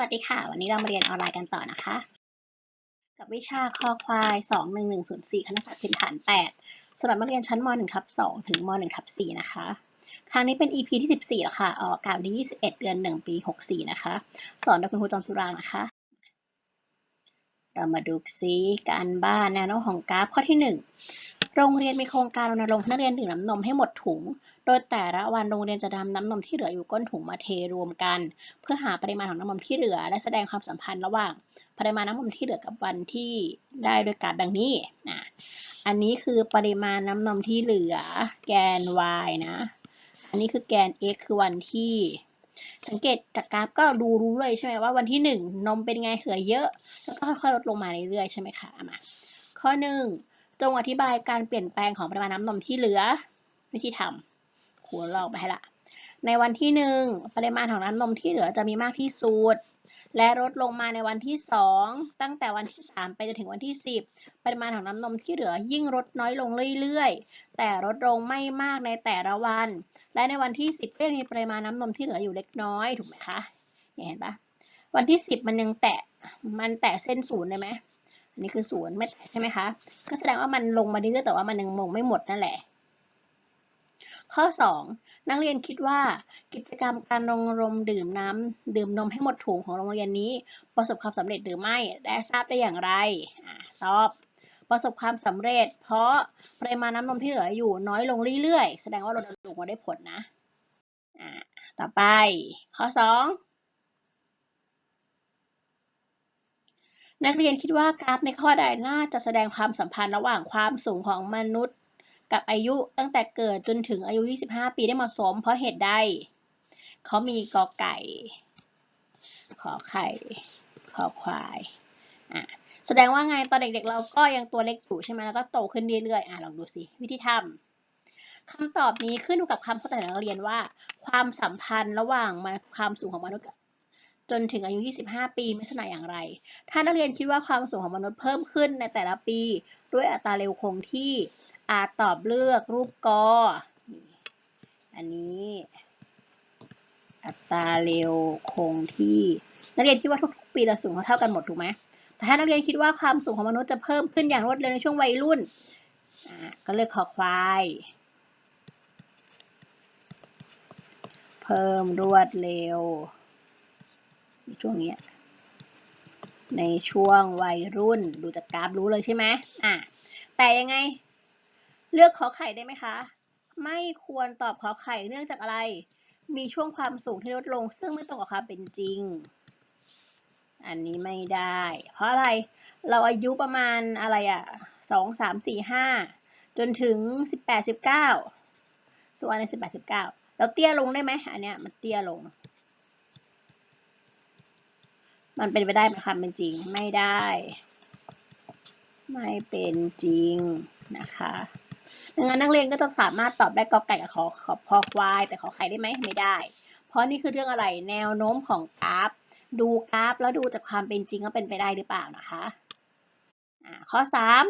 วัสดีค่ะ วันนี้เรามาเรียนออนไลน์กันต่อนะคะ กับวิชาคอควาย21104คณะศาสตร์พื้นฐาน 8สำหรับนักเรียนชั้นม .1 ทับ2ถึงม .1 ทับ4นะคะ ครั้งนี้เป็น EP ที่ 14 แล้วค่ะออกอากาศวันที่21 เดือน 1 ปี 64 นะคะ สอนโดยคุณครูจอมสุรางค์นะคะ เรามาดูซิการบ้านแนวโน้มของกราฟข้อที่ 1 โรงเรียนมีโครงการรณรงค์ให้นักเรียนดื่มน้ำนมให้หมดถุง โดยแต่ละวันโรงเรียนจะนำน้ำนมที่เหลืออยู่ก้นถุงมาเทรวมกัน เพื่อหาปริมาณของน้ำนมที่เหลือ และแสดงความสัมพันธ์ระหว่าง ปริมาณน้ำนมที่เหลือกับวันที่ได้โดยกราฟดังนี้นะอันนี้คือปริมาณน้ำนมที่เหลือแกน y นะ อันนี้คือแกน x คือวันที่ สังเกตจากกราฟก็ดูรู้เลยใช่ไหมว่าวันที่หนึ่งนมเป็นไงเหลือเยอะ แล้วก็ค่อยๆลดลงมาเรื่อยๆใช่ไหมคะมาข้อหนึ่ง จงอธิบายการเปลี่ยนแปลงของปริมาณน้ำนมที่เหลือ วิธีทำครูลอกไปให้ละ ในวันที่หนึ่งปริมาณของน้ำนมที่เหลือจะมีมากที่สุดและลดลงมาในวันที่สองตั้งแต่วันที่สามไปจนถึงวันที่สิบปริมาณของน้ำนมที่เหลือยิ่งลดน้อยลงเรื่อยๆ แต่ลดลงไม่มากในแต่ละวัน และในวันที่สิบก็ยังมีปริมาณน้ำนมที่เหลืออยู่เล็กน้อยถูกไหมคะเห็นปะวันที่สิบมันยังแตะมันแตะเส้นศูนย์ได้ไหม นนี้คือศูนย์ไม่แตะใช่ไหมคะ ก็แสดงว่ามันลงมาเรื่อยๆแต่ว่ามันยังลงไม่หมดนั่นแหละ ข้อ 2 นักเรียนคิดว่ากิจกรรมการรณรงค์ดื่มน้ำดื่มนมให้หมดถุงของโรงเรียนนี้ ประสบความสำเร็จหรือไม่และทราบได้อย่างไรอตอบประสบความสำเร็จ เพราะปริมาณน้ำนมที่เหลืออยู่น้อยลงเรื่อยๆ แสดงว่าเราลงมาได้ผลนะ ต่อไป ข้อ 2 นักเรียนคิดว่ากราฟในข้อใดน่าจะแสดงความสัมพันธ์ระหว่างความสูงของมนุษย์ กับอายุตั้งแต่เกิดจนถึงอายุ 25 ปีได้เหมาะสม เพราะเหตุใดเขามีกอไก่ ขอไข่ ขอควายอะแสดงว่าไงตอนเด็กๆ เราก็ยังตัวเล็กอยู่ใช่ไหมแล้วก็โตขึ้นเรื่อยๆอะลองดูสิวิธีทำคำตอบนี้ขึ้นอยู่กับคำเข้าใจของนักเรียนว่า ความสัมพันธ์ระหว่างความสูงของมนุษย์ จนถึงอายุ 25 ปีมีลักษณะอย่างไร ถ้านักเรียนคิดว่าความสูงของมนุษย์เพิ่มขึ้นในแต่ละปี ด้วยอัตราเร็วคงที่อาจตอบเลือกรูปกอ อันนี้ อัตราเร็วคงที่ นักเรียนคิดว่าทุกๆปีเราสูงเท่ากันหมดถูกไหมแต่ถ้านักเรียนคิดว่าความสูงของมนุษย์จะเพิ่มขึ้นอย่างรวดเร็วในช่วงวัยรุ่น ก็เลือกขอควาย เพิ่มรวดเร็ว ช่วงนี้ในช่วงวัยรุ่นดูจากกราฟรู้เลยใช่ไหมอะแต่ยังไง เลือกขอไข่ได้ไหมคะ ไม่ควรตอบขอไข่เนื่องจากอะไร มีช่วงความสูงที่ลดลง ซึ่งไม่ตรงกับความเป็นจริง อันนี้ไม่ได้ เพราะอะไรเราอายุประมาณอะไรอะสองสามสี่ห้าจนถึงสิบแปดสิบเก้าส่วนอันสิบแปดสิบเก้าเราเตี้ยลงได้ไหมอันเนี้ยมันเตี้ยลง มันเป็นไปได้ไหมคะเป็นจริงไม่ได้ ไม่เป็นจริงนะคะดังนั้นนักเรียนก็จะสามารถตอบได้กอไก่กับขอขอพอควาย แต่ขอไข่ได้ไหมไม่ได้ เพราะนี่คือเรื่องอะไรแนวโน้มของกราฟ ดูกราฟแล้วดูจากความเป็นจริงว่าเป็นไปได้หรือเปล่านะคะข้อสาม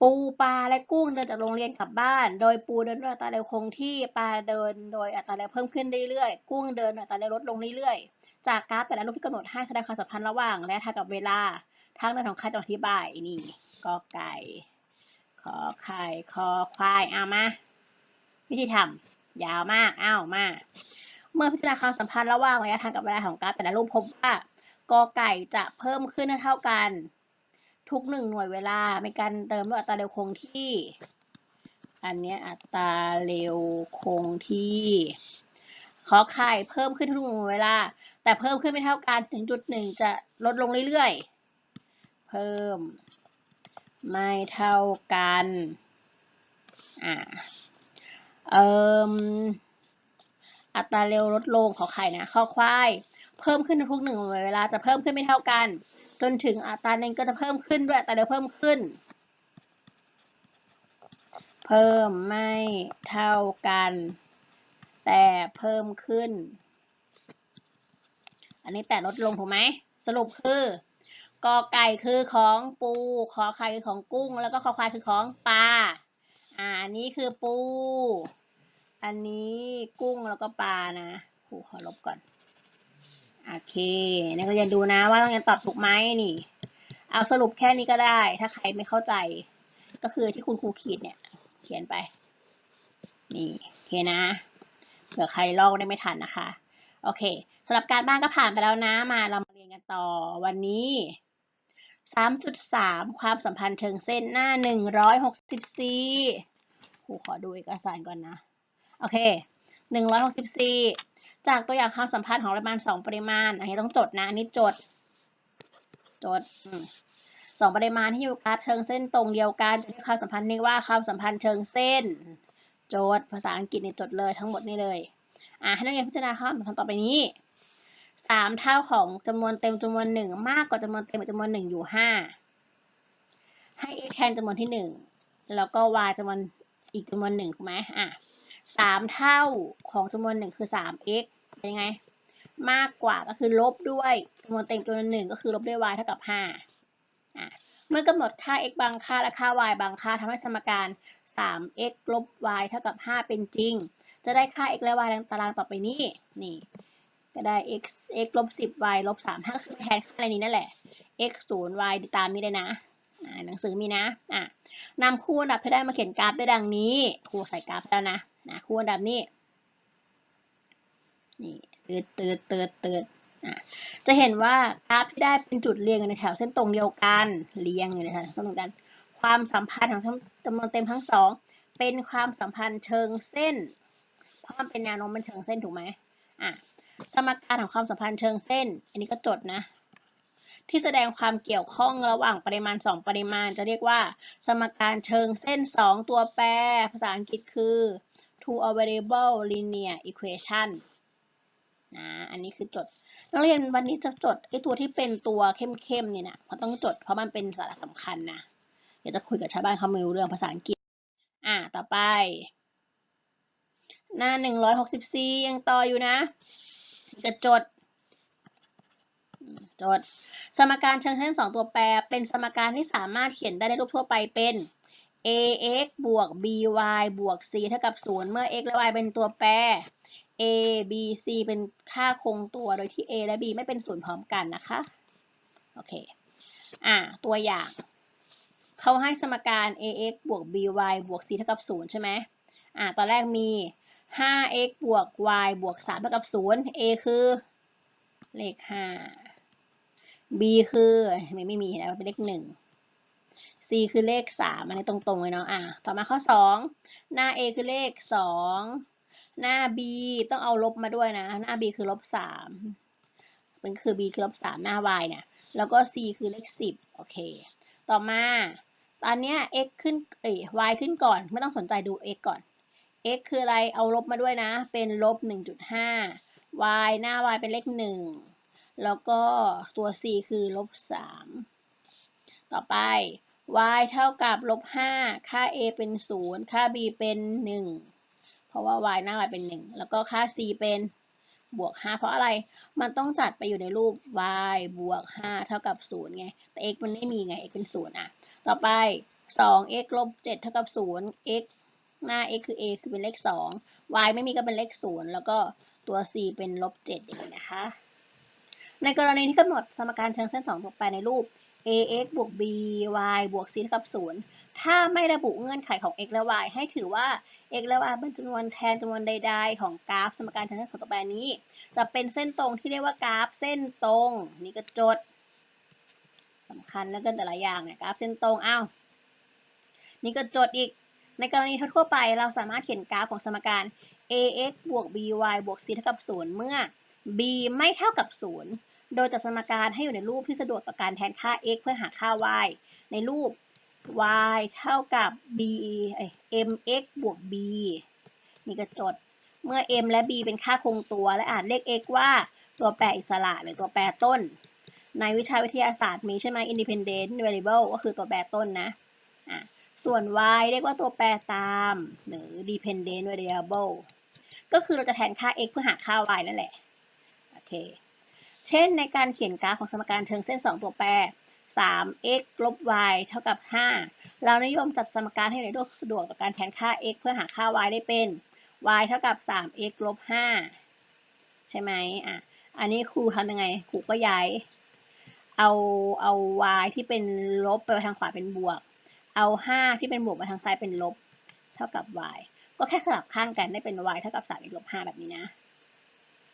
ปูปลาและกุ้งเดินจากโรงเรียนกลับบ้าน โดยปูเดินด้วยอัตราเร็วคงที่ปลาเดินโดยอัตราเร็วเพิ่มขึ้นเรื่อยๆ กุ้งเดินอัตราเร็วลดลงเรื่อยๆ จากกราฟแต่ละรูปที่กำหนดให้แสดงความสัมพันธ์ระหว่าง และทางกับเวลาทางเดินของใครจะอธิบายนี่กอไก่ขอไข่คอควายเอามาวิธีทำยาวมากเอามา เมื่อพิจารณาความสัมพันธ์ระหว่างระยะทางกับเวลาของกราฟแต่ละรูปพบว่ากอไก่จะเพิ่มขึ้นเท่ากัน ทุกหนึ่งหน่วยเวลาในการเติมด้วยอัตราเร็วคงที่ อันนี้อัตราเร็วคงที่ ขอไข่เพิ่มขึ้นทุกหน่วยเวลา แต่เพิ่มขึ้นไม่เท่ากันถึงจุดหนึ่งจะลดลงเรื่อยๆ เพิ่ม ไม่เท่ากัน อ่า เอ่มอัตราเร็วลดลงขอไข่นะข้อควาย เพิ่มขึ้นทุกหนึ่งเวลาจะเพิ่มขึ้นไม่เท่ากัน จนถึงอัตรานั้นก็จะเพิ่มขึ้นด้วยอัตราเร็วเพิ่มขึ้น เพิ่มไม่เท่ากัน แต่เพิ่มขึ้น อันนี้แต่ลดลงถูกไหมสรุปคือกอไก่คือของปูขอไข่คือของกุ้ง แล้วก็ขอควายคือของปลาอ่าอันนี้คือปู อันนี้กุ้งแล้วก็ปลานะครูขอลบก่อน โอเคนักเรียนดูนะว่าต้องเรียนตอบถูกไหมนี่ เอาสรุปแค่นี้ก็ได้ ถ้าใครไม่เข้าใจ ก็คือที่คุณครูขีดเนี่ย เขียนไป นี่โอเคนะ เผื่อใครลอกได้ไม่ทันนะคะ โอเคสำหรับการบ้านก็ผ่านไปแล้วนะ มาเรามาเรียนกันต่อวันนี้ 3.3 ความสัมพันธ์เชิงเส้นหน้า 164ครูขอดูเอกสารก่อนนะ โอเค 164 จากตัวอย่างความสัมพันธ์ของปริมาณ2ปริมาณ อันนี้ต้องจดนะ อันนี้จด จดสองปริมาณที่อยู่กราฟเชิงเส้นตรงเดียวกันจะเรียกความสัมพันธ์นี้ว่าความสัมพันธ์เชิงเส้น โจทย์ภาษาอังกฤษในจดเลยทั้งหมดนี่เลย อ่าให้นักเรียนพิจารณาข้อสัมพันธ์ต่อไปนี้สามเท่าของจำนวนเต็มจำนวนหนึ่งมากกว่าจำนวนเต็มจำนวนหนึ่งอยู่ห้าให้ x แทนจำนวนที่หนึ่งแล้วก็ y จำนวนอีกจำนวนหนึ่งถูกไหมอะสามเท่าของจำนวนหนึ่งคือสาม x เป็นยังไง มากกว่าก็คือลบด้วยจำนวนเต็มจำนวนหนึ่งก็คือลบด้วย y เท่ากับห้าอะเมื่อกำหนดค่า x บางค่าและค่า y บางค่าทำให้สมการ 3x ลบ y เท่ากับ 5 เป็นจริง จะได้ค่า x และ y ดังตารางต่อไปนี้ นี่ ก็ได้ x x ลบ 10 y ลบ3 5คือแทนค่าในนี้นั่นแหละ x 0 y ตามนี้เลยนะหนังสือมีนะอะนำคู่อันดับให้ได้มาเขียนกราฟได้ดังนี้ ครูใส่กราฟแล้วนะนะ คู่อันดับนี้ นี่ตืดตืดตืดตืดอะจะเห็นว่ากราฟที่ได้เป็นจุดเรียงอยู่ในแถวเส้นตรงเดียวกันเรียงอยู่ในแถวเส้นตรงเดียวกัน ความสัมพันธ์ของจำนวนเต็มทั้งสองเป็นความสัมพันธ์เชิงเส้น เพราะมันเป็นแนวโน้มเป็นเชิงเส้นถูกไหมอะสมการของความสัมพันธ์เชิงเส้น อันนี้ก็จดนะ ที่แสดงความเกี่ยวข้องระหว่างปริมาณ 2 ปริมาณ จะเรียกว่า สมการเชิงเส้น 2 ตัวแปร ภาษาอังกฤษคือ two variable linear equation นะอันนี้คือจดนักเรียนวันนี้จะจดไอ้ตัวที่เป็นตัวเข้มๆนี่นะเพราะต้องจดเพราะมันเป็นสาระสำคัญนะเดี๋ยวจะคุยกับชาวบ้านเขาไม่รู้เรื่องภาษาอังกฤษ อ่า ต่อไป หน้า164ยังต่ออยู่นะ จะจดจดสมการเชิงเส้นสองตัวแปร เป็นสมการที่สามารถเขียนได้ในรูปทั่วไปเป็น ax บวก by บวก c เท่ากับ 0 เมื่อ x และ y เป็นตัวแปร a b c เป็นค่าคงตัวโดยที่ a และ b ไม่เป็นศูนย์พร้อมกันนะคะ โอเค อ่าตัวอย่าง เขาให้สมการ ax บวก by บวก c เท่ากับ 0 ใช่ไหมอ่าตอนแรกมี 5x บวก y บวก 3 เท่ากับ 0 a คือ เลข 5 b คือไม่ไม่มีนะเป็นเลข 1 c คือเลข 3 อันนี้ตรงๆเลยเนาะ อะ ต่อมาข้อ 2 หน้า a คือเลข 2 หน้า b ต้องเอาลบมาด้วยนะ หน้า b คือลบ3มันคือ b คือลบ3หน้า y เนี่ย แล้วก็ c คือเลข10โอเค ต่อมา ตอนเนี้ย x ขึ้น เอ้ย y ขึ้นก่อน ไม่ต้องสนใจดู x ก่อน x คืออะไร เอาลบมาด้วยนะ เป็นลบ1.5 y หน้า y เป็นเลข1แล้วก็ตัว c คือลบ3ต่อไป y เท่ากับลบ5ค่า a เป็น0ค่า b เป็น1 เพราะว่า y หน้า y เป็น 1 แล้วก็ค่า c เป็นบวก 5 เพราะอะไร มันต้องจัดไปอยู่ในรูป y บวก 5 เท่ากับ 0 ไง แต่ x มันไม่มีไง x เป็น 0 อะ ต่อไป 2x ลบ 7 เท่ากับ 0 x หน้า x คือ a คือเป็นเลข 2 y ไม่มีก็เป็นเลข 0 แล้วก็ตัว c เป็นลบ7องนี้นะคะ ในกรณีที่กำหนดสมการเชิงเส้น2ตัวแปรในรูป ax บวก b y บวก c เท่ากับ 0 ถ้าไม่ระบุเงื่อนไขของ x และ y ให้ถือว่า x และ y เป็นจำนวนแทนจำนวนใด ๆ ของกราฟ สมการเชิงเส้น2ตัวแปรนี้ จะเป็นเส้นตรงที่เรียกว่ากราฟเส้นตรง นี่ก็จดสำคัญแล้วกันแต่ละอย่างเนี่ยกราฟเส้นตรงอ้าวนี่ก็จดอีก ในกรณีทั่วไป เราสามารถเขียนกราฟของสมการ ax บวก by บวก c เท่ากับ 0 เมื่อ b ไม่เท่ากับ 0 โดยจัดสมการให้อยู่ในรูปที่สะดวกต่อการแทนค่า x เพื่อหาค่า y ในรูป y เท่ากับ b mx บวก b นี่ก็จด เมื่อ m และ b เป็นค่าคงตัว และอ่านเลข x ว่าตัวแปรอิสระหรือตัวแปรต้น ในวิชาวิทยาศาสตร์มีใช่ไหม independent variable ก็คือตัวแปรต้นนะอะส่วน y เรียกว่าตัวแปรตาม หรือ dependent variable ก็คือเราจะแทนค่า x เพื่อหาค่า y นั่นแหละ โอเค เช่นในการเขียนกราฟของสมการเชิงเส้น 2 ตัวแปร 3x ลบ y เท่ากับ 5 เรานิยมจัดสมการให้ในรูปสะดวกต่อการแทนค่า x เพื่อหาค่า y ได้เป็น y เท่ากับ 3x ลบ 5 ใช่ไหมอะ อันนี้ครูทำยังไง ครูก็ย้าย เอาเอา y ที่เป็นลบไปทางขวาเป็นบวก เอาห้าที่เป็นบวกไปทางซ้ายเป็นลบ เท่ากับ y ก็แค่สลับข้างกันได้เป็น y เท่ากับ3 x ลบ5แบบนี้นะ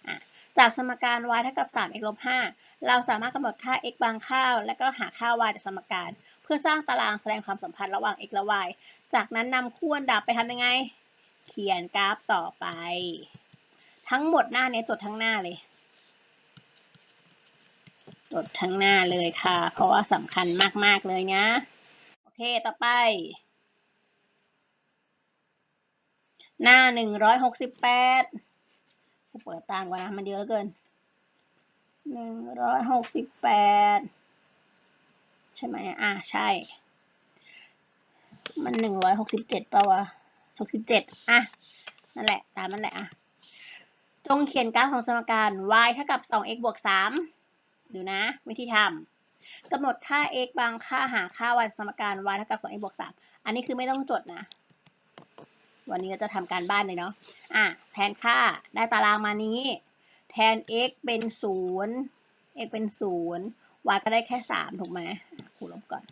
อะ จากสมการ y เท่ากับ 3 x ลบ5เราสามารถกำหนดค่า x บางค่าแล้วก็หาค่า y จากสมการ เพื่อสร้างตารางแสดงความสัมพันธ์ระหว่าง x และ y จากนั้นนำคู่อันดับไปทำยังไง เขียนกราฟต่อไป ทั้งหมดหน้านี้จดทั้งหน้าเลย จดทั้งหน้าเลยค่ะ เพราะว่าสำคัญมาก ๆ เลยนะ โอเค ต่อไป หน้าหนึ่งร้อยห กสิบแปดเปิดตามก่อนนะ มันเยอะเหลือเกินหนึ่งร้อยหกสิบแปดใช่ไหมอะ ใช่ มันหนึ่งร้อยหกสิบเจ็ดป่าวะหกสิบเจ็ดอะ นั่นแหละ ตามนั่นแหละอะ จงเขียนกราฟของสมการ y เท่ากับ 2x บวก 3 ดูนะ วิธีทำกำหนดค่า x บางค่าหาค่า y สมการ y เท่ากับ 2x บวก 3 อันนี้คือไม่ต้องจดนะ วันนี้เราจะทำการบ้านเลยเนาะ อะ แทนค่าได้ตารางมานี้ แทน x เป็น 0 x เป็น 0 y ก็ได้แค่ 3 ถูกไหมครูลบก่อน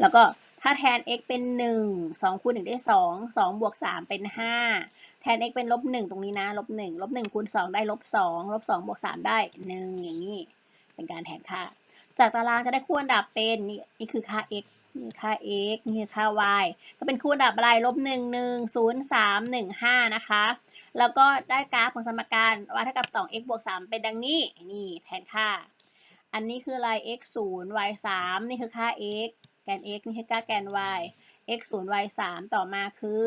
แล้วก็ถ้าแทน x เป็น 1 2คูณ1ได้ 2 2บวก3เป็น 5 แทน x เป็นลบ1ตรงนี้นะ ลบ1ลบ1คูณ2ได้ลบ2ลบ2บวก3ได้ 1 อย่างนี้ เป็นการแทนค่า จากตารางจะได้คู่อันดับเป็นนี่นี่คือค่า x นี่ค่า x นี่คือค่า y ก็เป็นคู่อันดับอะไรลบ1 1 0 3 1 5 นะคะ แล้วก็ได้กราฟของสมการ y เท่ากับ 2x บวก 3 เป็นดังนี้ นี่แทนค่า อันนี้คืออะไร x 0 y 3นี่คือค่า x แกน x นี่คือค่าแกน y x 0 y 3ต่อมาคือ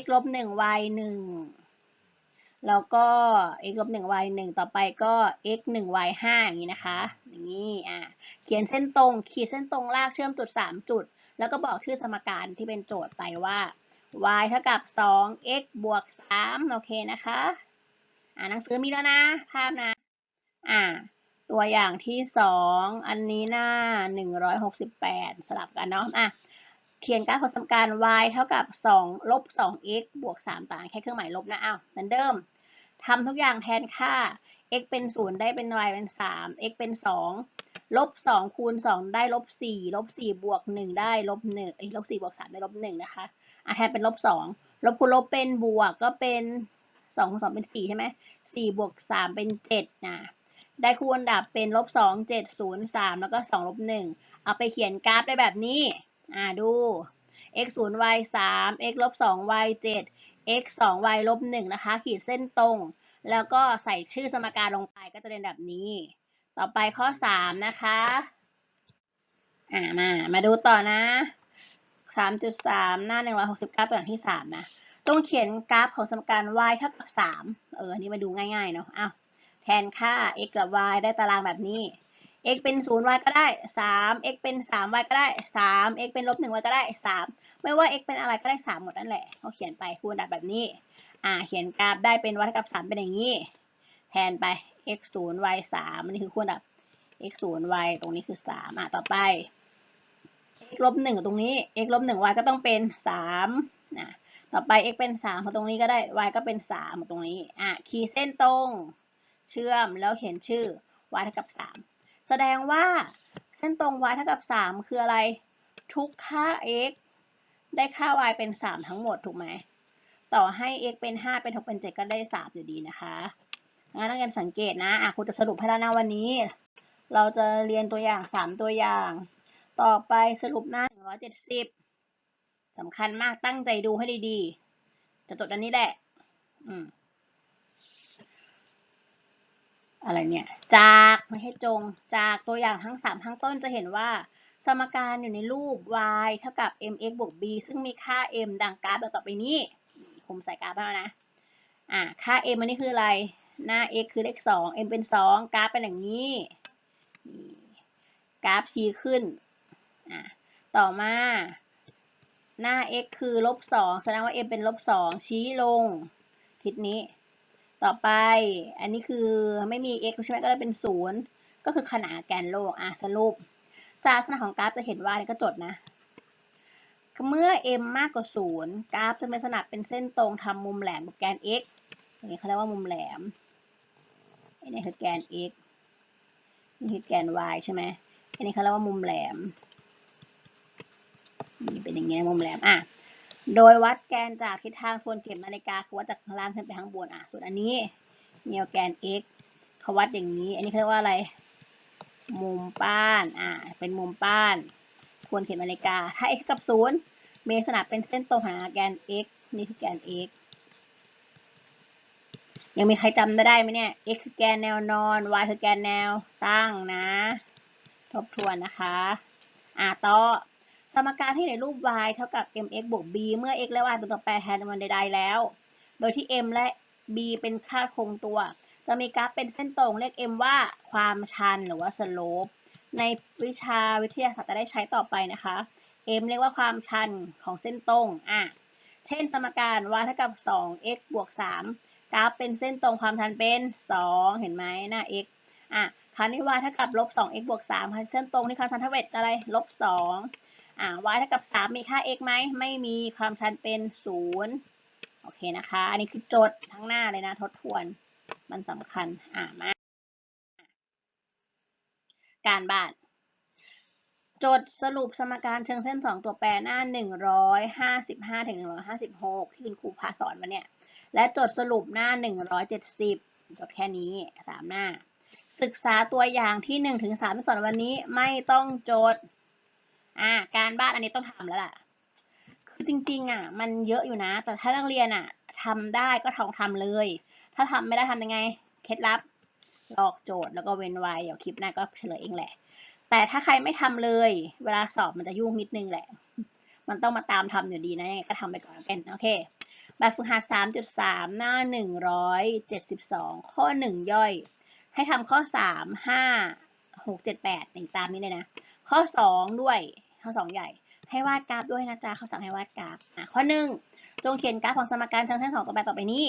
x ลบ1 y 1 แล้วก็ x ลบ1 y 1ต่อไปก็ x 1 y 5อย่างนี้นะคะอย่างนี้อะเขียนเส้นตรงขีดเส้นตรงลากเชื่อมจุด 3 จุด แล้วก็บอกชื่อสมการที่เป็นโจทย์ไปว่า y เท่ากับ 2x บวก 3 โอเคนะคะ อ่าหนังสือมีแล้วนะ ภาพนะ อ่า ตัวอย่างที่สองอันนี้หน้าหนึ่งร้อยหกสิบแปดสลับกันเนาะอะเขียนกราฟของสมการ y เท่ากับสองลบสอง x บวกสามต่าง แค่เครื่องหมายลบนะ อ้าวเหมือนเดิม ทำทุกอย่างแทนค่า x เป็นศูนย์ได้เป็น y เป็นสาม x เป็นสองลบสองคูณสองได้ลบสี่ลบสี่บวกหนึ่งได้ลบหนึ่งเอ้ยลบสี่บวกสามได้ลบหนึ่งนะคะอะแทนเป็นลบสองลบคูณลบเป็นบวกก็เป็นสองคูณสองเป็นสี่ใช่ไหมสี่บวกสามเป็นเจ็ดนะ ได้คู่อันดับเป็นลบสองเจ็ดศูนย์สามแล้วก็สองลบหนึ่งเอาไปเขียนกราฟได้แบบนี้ อ่าดู x ศูนย์ y สาม x ลบสอง y เจ็ด x สอง y ลบหนึ่งนะคะ ขีดเส้นตรง แล้วก็ใส่ชื่อสมการลงไปก็จะเป็นแบบนี้ ต่อไปข้อสามนะคะ อ่ามา มาดูต่อนะสามจุดสามหน้าหนึ่งร้อยหกสิบเก้าตัวอย่างที่สามนะจงเขียนกราฟของสมการ y เท่ากับสามเออ อันนี้มาดูง่ายๆ เนาะอ้าวแทนค่า x กับ y ได้ตารางแบบนี้ x เป็น 0 y ก็ได้ 3 x เป็น 3 y ก็ได้ 3 x เป็นลบ1 y ก็ได้ 3 ไม่ว่า x เป็นอะไรก็ได้3หมดนั่นแหละเขาเขียนไปคูณดับแบบนี้ อ่า เขียนกราฟได้เป็น y เท่ากับ3เป็นอย่างนี้ แทนไป x 0 y 3อันนี้คือคูณดับ x 0 y ตรงนี้คือ3อะต่อไป x ลบ1ตรงนี้ x ลบ1 y ก็ต้องเป็น3นะต่อไป x เป็น3พอตรงนี้ก็ได้ y ก็เป็น3ตรงนี้ อะ ขีดเส้นตรง เชื่อมแล้วเขียนชื่อ y เท่ากับ3แสดงว่าเส้นตรง y เท่ากับ3คืออะไร ทุกค่า x ได้ค่า y เป็น 3 ทั้งหมดถูกไหม ต่อให้ x เป็น 5 เป็น 6 เป็น 7 ก็ได้ 3 อยู่ดีนะคะงั้นนักเรียนสังเกตนะอะครูจะสรุปให้แล้วนะวันนี้ เราจะเรียนตัวอย่าง 3 ตัวอย่าง ต่อไปสรุปหน้า 170สำคัญมากตั้งใจดูให้ดีๆ จะจดอันนี้แหละอืมอะไรเนี่ย จากไม่ให้จง จากตัวอย่างทั้งสามข้งต้นจะเห็นว่า สมการอยู่ในรูป y เท่ากับ mx บวก b ซึ่งมีค่า m ดังกราฟแบบต่อไปนี้ ผมใส่กราฟแล้วนะ อ่า ค่า m อันนี้คืออะไร หน้า x คือเลขสอง m เป็นสองกราฟเป็นอย่างนี้ กราฟชี้ขึ้น อ่า ต่อมา หน้า x คือลบสองแสดงว่า m เป็นลบสองชี้ลง ทิศนี้ ต่อไป อันนี้คือไม่มี x ใช่ไหมก็เลยเป็นศูนย์ก็คือขนานแกนโลก อะสรุป จากลักษณะของกราฟจะเห็นว่านี่ก็จดนะ เมื่อ m มากกว่าศูนย์กราฟจะเป็นลักษณะเป็นเส้นตรงทำมุมแหลมกับแกน x นนี้เขาเรียกว่ามุมแหลมอันนี้คือแกน x นี่คือแกน y ใช่ไหมอันนี้เขาเรียกว่ามุมแหลมนี่เป็นอย่างนี้นะมุมแหลมอะโดยวัดแกนจากทิศทางทวนเข็มนาฬิกาคือวัดจากข้างล่างขึ้นไปข้างบนอะส่วนอันนี้แนวแกน x เขาวัดอย่างนี้ อันนี้เขาเรียกว่าอะไร มุมป้าน อ่า เป็นมุมป้านทวนเข็มนาฬิกา ถ้า x กับศูนย์เมษนาเป็นเส้นตรงหาแกน x นี่คือแกน x ยังมีใครจำได้ไหมเนี่ย x คือแกนแนวนอน y คือแกนแนวตั้งนะ ทบทวนนะคะ อ่าต่อ สมการที่ในรูป y เท่ากับ mx บวก b เมื่อ x และ y เป็นตัวแปรแทนจำนวนใดๆแล้ว โดยที่ m และ b เป็นค่าคงตัว จะมีกราฟเป็นเส้นตรงเรียก m ว่าความชันหรือว่า slope ในวิชาวิทยาศาสตร์จะได้ใช้ต่อไปนะคะ m เรียกว่าความชันของเส้นตรงอะเช่นสมการ y เท่ากับ 2x บวก 3 กราฟเป็นเส้นตรงความชันเป็น 2 เห็นไหมหน้า x อะคราวนี้ y เท่ากับลบ 2x บวก3เส้นตรงที่ความชันเท่ากับอะไรลบ 2 อ่า y เท่ากับ 3 มีค่า x ไหม ไม่มีความชันเป็น 0 โอเคนะคะ อันนี้คือโจทย์ทั้งหน้าเลยนะทบทวน มันสำคัญอ่ามาการบ้านโจทย์สรุปสมการเชิงเส้น 2 ตัวแปรหน้า 155ถึง156 ที่คุณครูพาสอนมาเนี่ย และโจทย์สรุปหน้า 170จบแค่นี้ 3 หน้า ศึกษาตัวอย่างที่ 1 ถึง3ที่สอนวันนี้ไม่ต้องโจทย์อ่าการบ้านอันนี้ต้องทำแล้วล่ะ คือจริงๆอะมันเยอะอยู่นะ แต่ถ้านักเรียนอะทำได้ก็ทองทำเลย ถ้าทำไม่ได้ทำยังไง เคล็ดลับ ลอกโจทย์แล้วก็เว้นไว้ เดี๋ยวคลิปหน้าก็เฉลยเองแหละ แต่ถ้าใครไม่ทำเลย เวลาสอบมันจะยุ่งนิดนึงแหละ มันต้องมาตามทำอยู่ดีนะ ยังไงก็ทำไปก่อนเป็นโอเคแบบฝึกหัด 3.3 หน้า 172 ข้อ 1 ย่อย ให้ทำข้อ 3 5 6 7 8อย่างตามนี้เลยนะ ข้อ 2 ด้วย ข้อ 2 ใหญ่ ให้วาดกราฟด้วยนะจ๊ะ ข้อ 3 ให้วาดกราฟอะข้อ 1 จงเขียนกราฟของสมการเชิงเส้น2ตัวแปรต่อไปนี้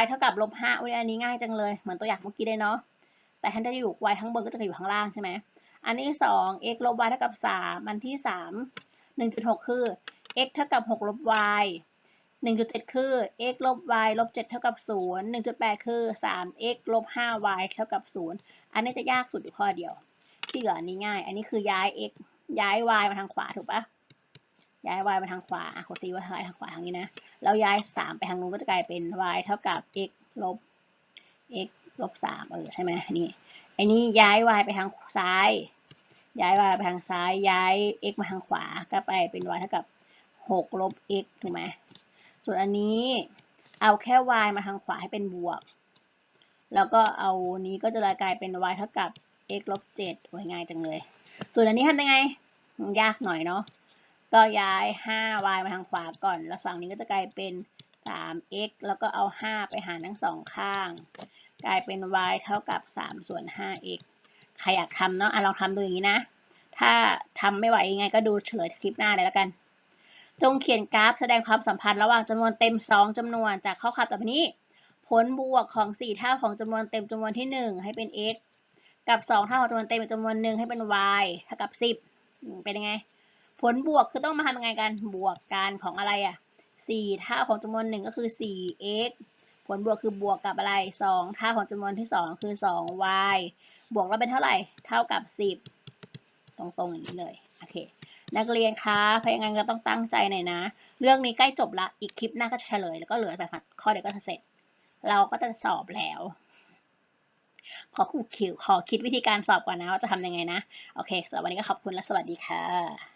y เท่ากับลบ5อุ้ยอันนี้ง่ายจังเลย เหมือนตัวอย่างเมื่อกี้เลยเนาะ แต่ท่านจะอยู่ y ข้างบนก็จะอยู่ข้างล่างใช่ไหม อันนี้2 x ลบ y เท่ากับ3อันที่3 1.6คือ x เท่ากับ6ลบ y 1.7คือ x ลบ y ลบ7เท่ากับ0 1.8คือ 3x ลบ 5y เท่ากับ0อันนี้จะยากสุดอยู่ข้อเดียว ที่เหลือนนี้ง่าย อันนี้คือย้าย x ย้าย y มาทางขวาถูกปะ ย้าย y มาทางขวาโคตีว่าทางขวาทางนี้นะ แล้วย้าย 3 ไปทางนู้นก็จะกลายเป็น y เท่ากับ x ลบ x ลบ3เออใช่ไหมนี่ไอ้นี่ย้าย y ไปทางซ้าย ย้าย y ไปทางซ้าย ย้าย x มาทางขวา ก็ไปเป็น y เท่ากับ6ลบ x ถูกไหมส่วนอันนี้เอาแค่ y มาทางขวาให้เป็นบวก แล้วก็เอานี้ก็จะกลายเป็น y เท่ากับ x ลบ7โอ้ยง่ายจังเลย ส่วนอันนี้ทำยังไง ยากหน่อยเนาะ ก็ย้าย 5y มาทางขวาก่อน แล้วฝั่งนี้ก็จะกลายเป็น 3x แล้วก็เอา 5 ไปหารทั้งสองข้าง กลายเป็น y เท่ากับ 3 ส่วน 5x ใครอยากทำเนาะอะลองทำดูอย่างนี้นะ ถ้าทำไม่ไหวยังไงก็ดูเฉลยคลิปหน้าเลยแล้วกัน จงเขียนกราฟแสดงความสัมพันธ์ระหว่างจำนวนเต็ม 2จำนวนจากข้อความต่อไปนี้ ผลบวกของ 4 เท่าของจำนวนเต็มจำนวนที่ 1 ให้เป็น x กับ 2 เท่าของจำนวนเต็มจำนวนหนึ่งให้เป็น y เท่ากับ 10 เป็นยังไง ผลบวกคือต้องมาทำยังไงกัน บวกกันของอะไรอะ4เท่าของจำนวนหนึ่งก็คือ 4x ผลบวกคือบวกกับอะไร 2 เท่าของจำนวนที่ 2 คือ 2y บวกแล้วเป็นเท่าไหร่ เท่ากับ 10 ตรงๆอย่างนี้เลย โอเค นักเรียนคะพยายามก็ต้องตั้งใจหน่อยนะ เรื่องนี้ใกล้จบละ อีกคลิปหน้าก็จะเฉลย แล้วก็เหลือแต่ข้อเดียวก็จะเสร็จ เราก็จะสอบแล้ว ขอครูคิวขอคิดวิธีการสอบก่อนนะว่าจะทำยังไงนะ โอเคสำหรับวันนี้ก็ขอบคุณและสวัสดีค่ะ